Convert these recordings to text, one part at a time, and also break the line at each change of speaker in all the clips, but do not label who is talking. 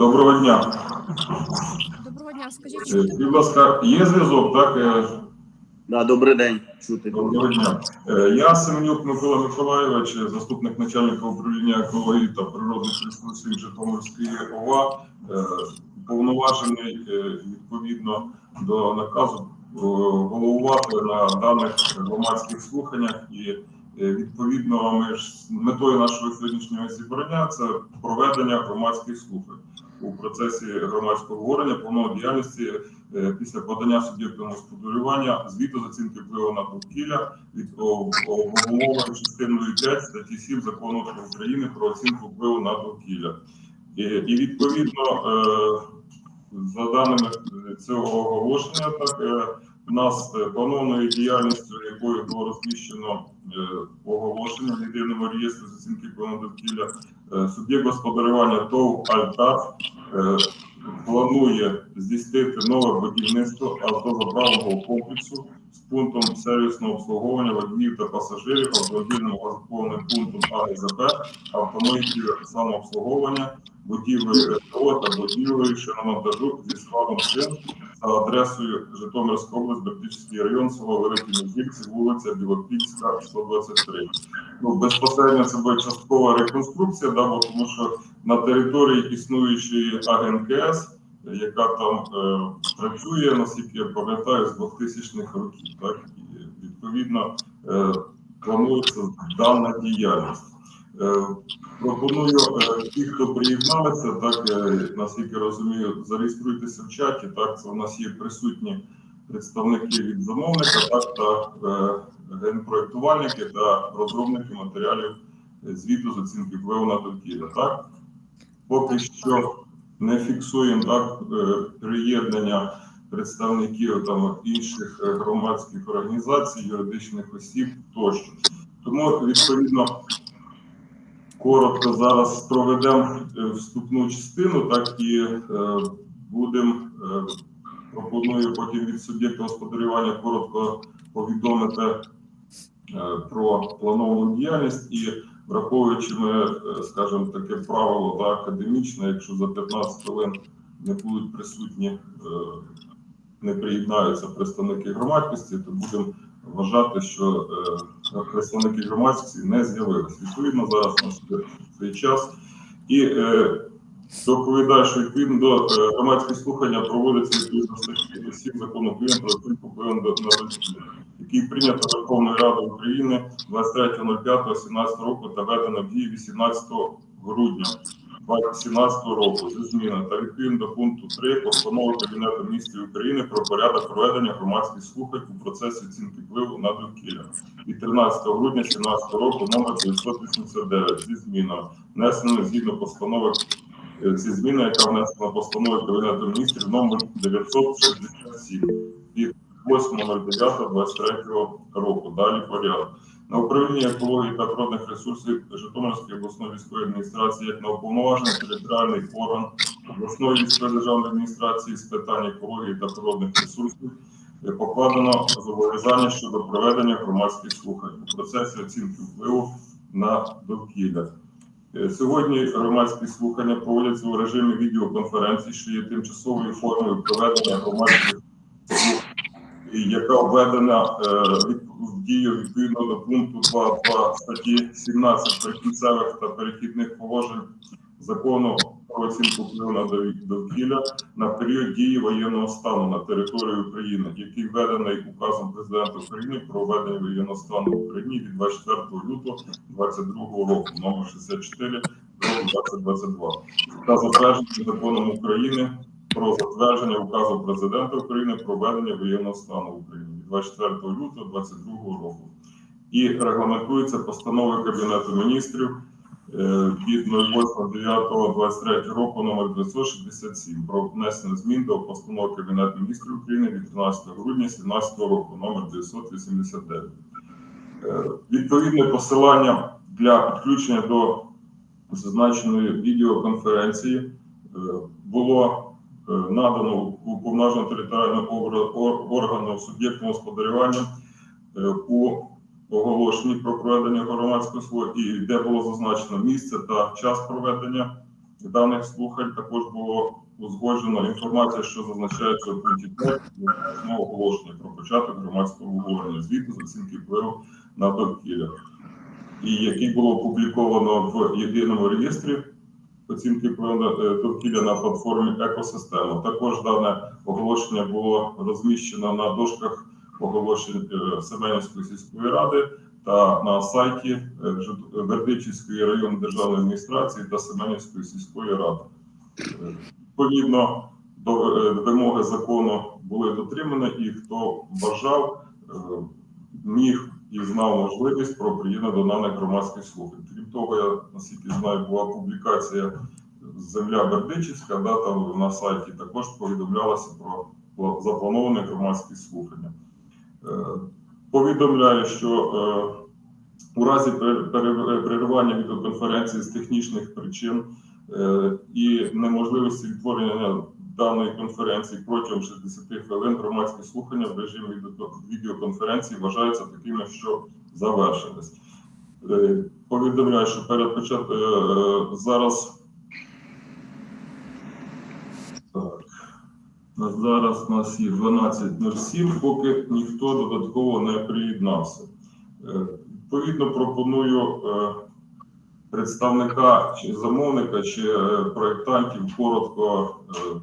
Доброго дня.
Доброго дня. Скажіть,
Е,
чути
Будь ласка, є зв'язок, так? Е,
Да, добрий день. Чути.
Доброго дня. Е, Я Семенюк Микола Миколайович, заступник начальника управління екології та природних ресурсів Житомирської ОВА, е, повноважений е, відповідно до наказу е, головувати на даних громадських слуханнях і е, відповідно ми ж метою нашого сьогоднішнього зібрання це проведення громадських слухань у процесі громадського говорення планової діяльності е, після подання суб'єктом господарювання звіту з оцінки впливу на довкілля від обумовленою частиною 5 статті 7 закону України про оцінку впливу на довкілля. І, і відповідно, е, за даними цього оголошення, так е, у нас е, планованою діяльністю, якою було розміщено е, оголошення в єдиному реєстрі з оцінки впливу на довкілля, е, суб'єкт господарювання ТОВ «Альтар» е, планує здійснити нове будівництво автозаправного комплексу з пунктом сервісного обслуговування водіїв та пасажирів, автомобільним газоповним пунктом АГЗП, автомобілів самообслуговування, будівлею РТО та будівлею шиномонтажу зі складом шин за адресою Житомирська область, Бертичський район, село Великі Мізівці, вулиця Білопільська, 123. Ну, безпосередньо це буде часткова реконструкція, да, бо тому що на території існуючої АГНКС, яка там е, працює, наскільки я пам'ятаю, з 2000-х років. Так? І, відповідно, е, планується дана діяльність. Е, пропоную е, ті, хто приєдналися, так, наскільки розумію, зареєструйтеся в чаті. Так, це у нас є присутні представники від замовника, так, та е, генпроектувальники та розробники матеріалів звіту з оцінки впливу на довкілля. Так? Поки що не фіксуємо так, приєднання представників там, інших громадських організацій, юридичних осіб тощо. Тому, відповідно, коротко зараз проведемо е, вступну частину, так і е, будемо, е, пропоную потім від суб'єкта господарювання коротко повідомити про плановану діяльність і враховуючи ми, скажімо, таке правило да, академічне, якщо за 15 хвилин не будуть присутні, не приєднаються представники громадськості, то будемо вважати, що представники громадськості не з'явилися. Відповідно, зараз у нас цей час. І е, доповідаю, що відповідно до е, громадських слухання проводиться відповідно статті 7 закону України про оцінку на довкілля який прийнято Верховною Радою України 23.05.17 року та введено в дії 18 грудня 2017 року зі зміною та відповідно до пункту 3 постанови Кабінету міністрів України про порядок проведення громадських слухань у процесі оцінки впливу на довкілля від 13 грудня 2017 року номер 989 зі зміною внесено згідно постанови е, зі зміною, яка внесена постановою Кабінету міністрів номер 967 від 8.09.23 року. Далі порядок. На управління екології та природних ресурсів Житомирської обласної військової адміністрації як на уповноважений територіальний орган обласної військової державної адміністрації з питань екології та природних ресурсів покладено зобов'язання щодо проведення громадських слухань у процесі оцінки впливу на довкілля. Е, Сьогодні громадські слухання проводяться у режимі відеоконференції, що є тимчасовою формою проведення громадських слухань яка введена е, від- дію відповідно до пункту 2.2 статті 17 прикінцевих та перехідних положень закону про оцінку впливу на дов- довкілля на період дії воєнного стану на території України, який введений указом президента України про введення воєнного стану в Україні від 24 лютого 2022 року, номер 64 2022, та затверджений законом України про затвердження указу президента України про введення воєнного стану в Україні 24 лютого 2022 року. І регламентується постановою Кабінету міністрів е, від 08.09.23 року номер 967 про внесення змін до постанови Кабінету міністрів України від 13 грудня 2017 року номер 989. Е, Відповідне посилання для підключення до зазначеної відеоконференції е, було надано уповноваженому територіальному органу суб'єкту господарювання е, у оголошенні про проведення громадського слухання, де було зазначено місце та час проведення даних слухань також було узгоджено інформація, що зазначається у пункті 5 оголошення про початок громадського обговорення звіту з оцінки впливу на довкілля, і який було опубліковано в єдиному реєстрі оцінки е, довкілля на платформі екосистема. Також дане оголошення було розміщено на дошках оголошень е, Семенівської сільської ради та на сайті е, Бердичівської районної державної адміністрації та Семенівської сільської ради. Відповідно до вимоги закону були дотримані, і хто бажав, міг і знав можливість про приєднання до даних громадських слухань. Крім того, я наскільки знаю, була публікація Земля Бердичівська, да, там на сайті також повідомлялося про пла- заплановані громадські слухання. Е, Повідомляю, що е, у разі пер- переривання відеоконференції з технічних причин е, і неможливості відтворення даної конференції протягом 60 хвилин громадські слухання в режимі відеоконференції вважаються такими, що завершились. Е, Повідомляю, що перед початком зараз. Так. Зараз у нас є 12.07, поки ніхто додатково не приєднався. Е, Відповідно, пропоную е, представника чи замовника, чи е, проєктантів коротко е,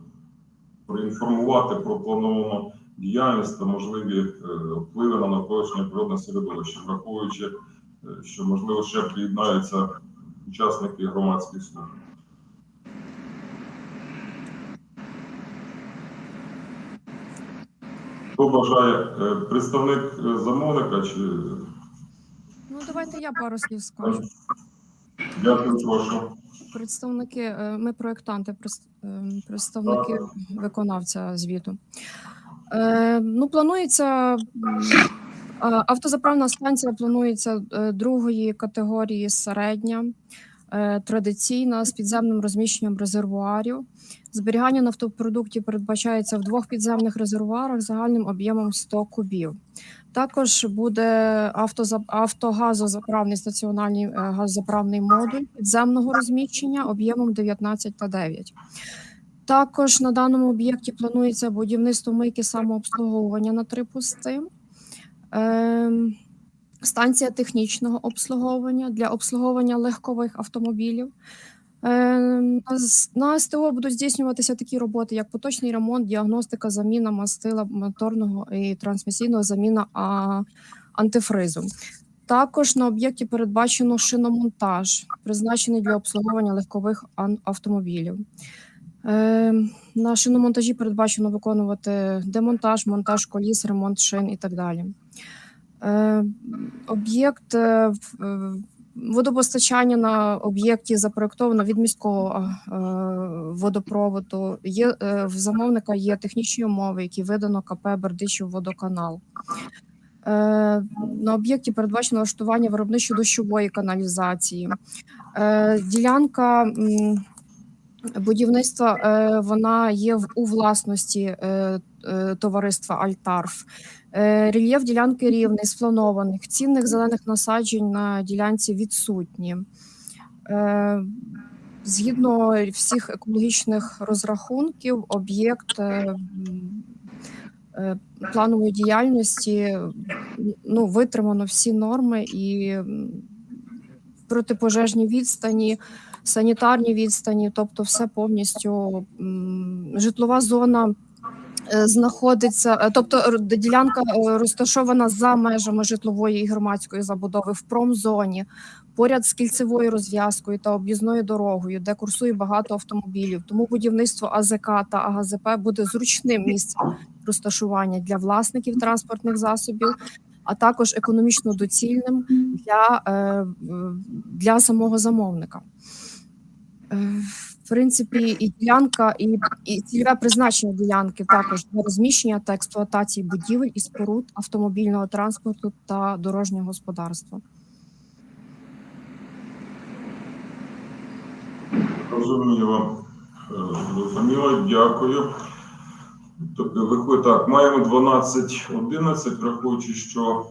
проінформувати про плановану діяльність та можливі е, впливи на навколишнє природне середовище, враховуючи, е, що можливо ще приєднаються учасники громадських слухань. Хто бажає е, представник замовника чи
Ну, давайте я пару слів скажу.
дякую, прошу.
Представники, е, ми проєктанти, е, представники виконавця звіту. Е, Ну, планується автозаправна станція планується другої категорії середня, традиційна з підземним розміщенням резервуарів. Зберігання нафтопродуктів передбачається в двох підземних резервуарах загальним об'ємом 100 кубів. Також буде автоза- автогазозаправний стаціонарний е, газозаправний модуль підземного розміщення об'ємом 19 та 9. Також на даному об'єкті планується будівництво мийки самообслуговування на три пусти. Ем, Станція технічного обслуговування для обслуговування легкових автомобілів. Ем, на СТО будуть здійснюватися такі роботи, як поточний ремонт, діагностика, заміна мастила моторного і трансмісійного заміна а, антифризу. Також на об'єкті передбачено шиномонтаж, призначений для обслуговування легкових автомобілів. Ем, На шиномонтажі передбачено виконувати демонтаж, монтаж коліс, ремонт шин і так далі. Е, Об'єкт е, е, водопостачання на об'єкті запроектовано від міського е, водопроводу. Є е, в замовника є технічні умови, які видано КП Бердичів водоканал. Е, На об'єкті передбачено влаштування виробничо-дощової каналізації. Е, Ділянка м, будівництва е, вона є в- у власності е, е, товариства Альтарф. Е, Рельєф ділянки рівний, спланованих, цінних зелених насаджень на ділянці відсутні. Е, Згідно всіх екологічних розрахунків, об'єкт е, планової діяльності ну, витримано всі норми і протипожежні відстані, санітарні відстані, тобто все повністю житлова зона знаходиться, е, тобто ділянка е, розташована за межами житлової і громадської забудови в промзоні, поряд з кільцевою розв'язкою та об'їзною дорогою, де курсує багато автомобілів. Тому будівництво АЗК та АГЗП буде зручним місцем розташування для власників транспортних засобів, а також економічно доцільним для, е, для самого замовника. Принципі, і ділянка, і, і цільове призначення ділянки також для розміщення та експлуатації будівель і споруд автомобільного транспорту та дорожнього господарства.
Розуміло. Е, Зрозуміло, дякую. Тобто, виходить так, маємо 12.11, враховуючи, що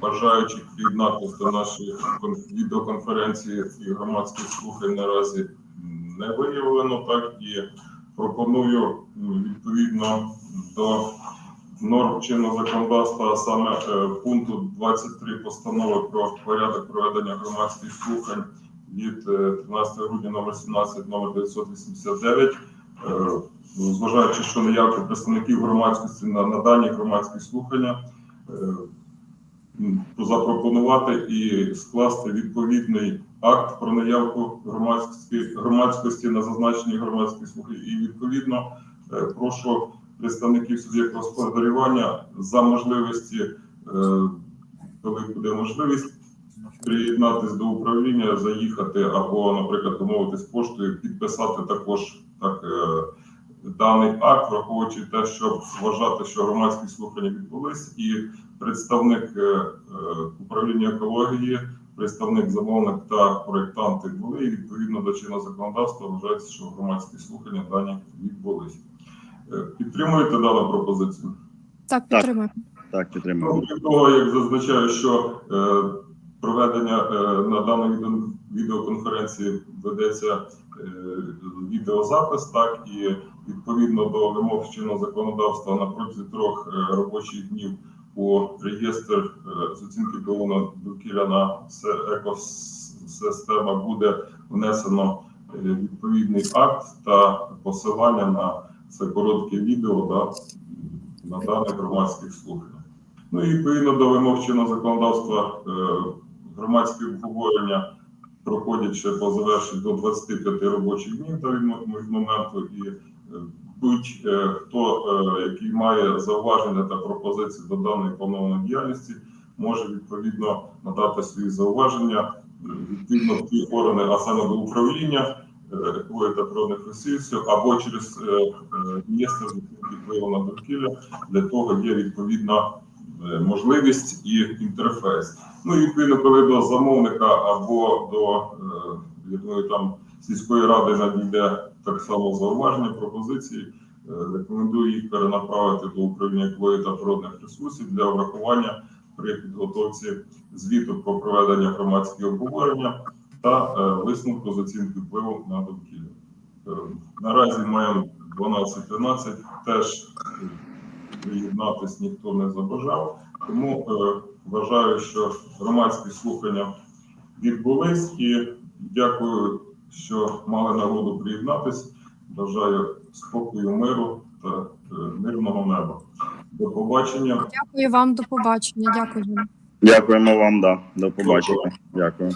бажаючих приєднатися до нашої кон- відеоконференції і громадських слухань наразі не виявлено, так і пропоную відповідно до норм чинного законодавства, а саме е, пункту 23 постанови про порядок проведення громадських слухань від е, 13 грудня номер 17 номер 989, е, зважаючи, що наявки представників громадськості на, на дані громадські слухання, е, запропонувати і скласти відповідний акт про наявку громадськості, громадськості на зазначені громадські слухання. І відповідно е, прошу представників суб'єкту господарювання за можливості, е, коли буде можливість, приєднатись до управління, заїхати або, наприклад, домовитись поштою, підписати також так. е, Даний акт, враховуючи те, щоб вважати, що громадські слухання відбулись, і представник управління екології, представник замовник та проєктанти були, і відповідно до чинного законодавства вважається, що громадські слухання дані відбулись. Е, Підтримуєте дану пропозицію?
Так, підтримую.
Так,
Ну,
підтримую.
Крім того, як зазначаю, що е, проведення е, на даній відео- відеоконференції ведеться е, відеозапис, так і відповідно до вимог чинного законодавства на протязі трьох е, робочих днів у реєстр е, з оцінки впливу довкілля на екосистема буде внесено е, відповідний акт та посилання на це коротке відео да, на дане громадських слухань. Ну і відповідно до вимог чинного законодавства е, громадські обговорення проходять ще по завершенню до 25 робочих днів та від мо- моменту, і будь-хто, е, який має зауваження та пропозиції до даної планованої діяльності, може відповідно надати свої зауваження е, відповідно в ті органи, а саме до управління е, екології та природних ресурсів або через е, е, оцінки впливу на довкілля. Для того є відповідна е, можливість і інтерфейс. Ну і відповідно, коли до замовника або до е, я думаю, там сільської ради надійде так само зауваження, пропозиції. е, Рекомендую їх перенаправити до управління екології та природних ресурсів для врахування при підготовці звіту про проведення громадських обговорення та е, висновку з оцінки впливу на довкілля. Е, Наразі маємо 12-13, теж приєднатись ніхто не забажав. Тому вважаю, що громадські слухання відбулись і дякую, що мали нагоду приєднатись. Бажаю спокою, миру та е, мирного неба. До побачення.
Дякую вам, до побачення. Дякую.
Дякуємо вам, да. До побачення. Дякую.